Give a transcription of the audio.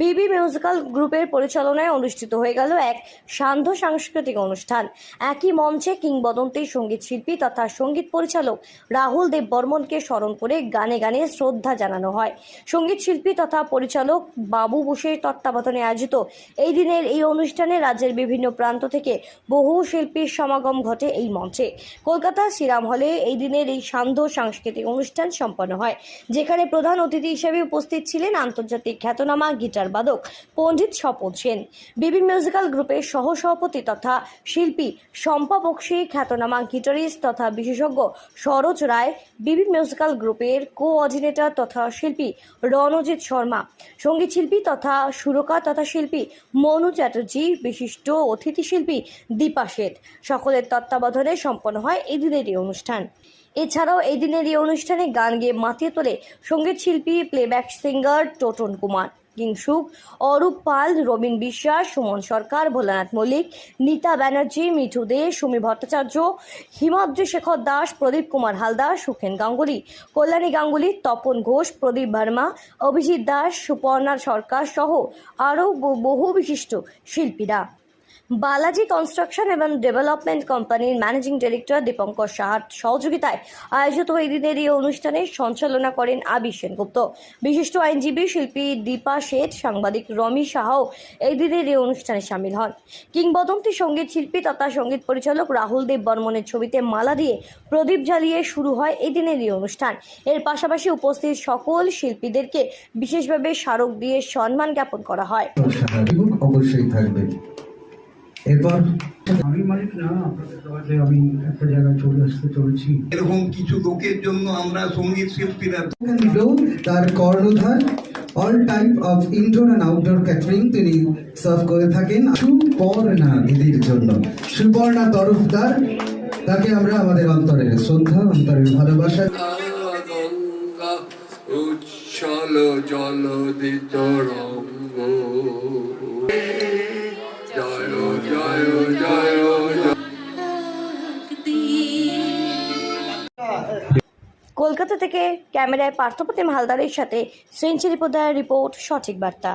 বিবি musical গ্রুপের পরিচালনায় অনুষ্ঠিত হয়ে গেল এক সান্ধ্য সাংস্কৃতিক অনুষ্ঠান। একই মঞ্চে কিংবদন্তি সংগীত শিল্পী তথা সংগীত পরিচালক রাহুল দেব বর্মনকে স্মরণ করে গানে গানে শ্রদ্ধা জানানো হয়। সংগীত শিল্পী তথা পরিচালক বাবু বোসের তত্ত্বাবধানে আয়োজিত এই দিনের এই অনুষ্ঠানে রাজ্যের বিভিন্ন প্রান্ত থেকে বহু শিল্পীর সমাগম ঘটে এই মঞ্চে। কলকাতা শ্রীরাম হলে এই দিনের এই সান্ধ্য সাংস্কৃতিক অনুষ্ঠান সম্পন্ন হয়, যেখানে প্রধান অতিথি হিসেবে উপস্থিত ছিলেন আন্তর্জাতিক খ্যাতনামা গিটার বাদক পণ্ডিত স্বপন সেন। বিবি মিউজিক্যাল গ্রুপের সহ সভাপতি তথা শিল্পী শম্পা বক্সি, খ্যাতনামা গিটারিস্ট তথা বিশেষজ্ঞ সরোজ রায়, বিবি মিউজিক্যাল গ্রুপের কোঅর্ডিনেটর তথা শিল্পী রণজিৎ শর্মা, সংগীত শিল্পী তথা সুরকার তথা শিল্পী মনু চ্যাটার্জি, বিশিষ্ট অতিথি শিল্পী দীপা শেঠ। সকলের তত্ত্বাবধানে সম্পন্ন হয় এই দিনের এই অনুষ্ঠান। এছাড়াও এই দিনের এই অনুষ্ঠানে গান গেয়ে মাতিয়ে তোলে সংগীত শিল্পী প্লেব্যাক সিঙ্গার টোটন কুমার। কিংসুক অরূপ পাল, রবীন বিশ্বাস, সুমন সরকার, ভোলানাথ মল্লিক, নীতা ব্যানার্জি, মিঠু দে, সুমি ভট্টাচার্য, হিমাদ্রি শেখর দাস, প্রদীপ কুমার হালদার, সুখেন গাঙ্গুলি, কল্যাণী গাঙ্গুলি, তপন ঘোষ, প্রদীপ ভার্মা, অভিজিৎ দাস, সুপর্ণা সরকার সহ আরও বহু বিশিষ্ট শিল্পীরা। বালাজি কনস্ট্রাকশন এবং ডেভেলপমেন্ট কোম্পানির ম্যানেজিং ডিরেক্টর দীপঙ্কর সাহার সহযোগিতায় আয়োজিত এই দিনের এই অনুষ্ঠানে সঞ্চালনা করেন আবি সেনগুপ্ত। বিশিষ্ট আইনজীবী শিল্পী দীপা শেঠ, সাংবাদিক রমি সাহাও এই দিনের এই অনুষ্ঠানে সামিল হন। কিংবদন্তি সংগীত শিল্পী তথা সংগীত পরিচালক রাহুল দেব বর্মনের ছবিতে মালা দিয়ে প্রদীপ জ্বালিয়ে শুরু হয় এই দিনের এই অনুষ্ঠান। এর পাশাপাশি উপস্থিত সকল শিল্পীদেরকে বিশেষভাবে স্মারক দিয়ে সম্মান জ্ঞাপন করা হয়। অবশ্যই থাকবে। এরপর আমি মালিক না আপনাদের আমি একটা জায়গায় চলে আসতে চলেছি। এরকম কিছু লোকের জন্য আমরা সংগীত শিল্পীরা ব্লো তার কর্ণধার all type of indoor and outdoor catering তিনি সার্ভ করে থাকেন। সুপর্ণা দিদির জন্য। সুপর্ণা তরফদার তাকে আমরা আমাদের অন্তরের শ্রদ্ধা অন্তরের ভালোবাসা। উচ্ছল জলদিত রঙ্গ। কলকাতা থেকে ক্যামেরায় পার্থপ্রতিম হালদারের সাথে সেঞ্চুরি পোদার রিপোর্ট সঠিক বার্তা।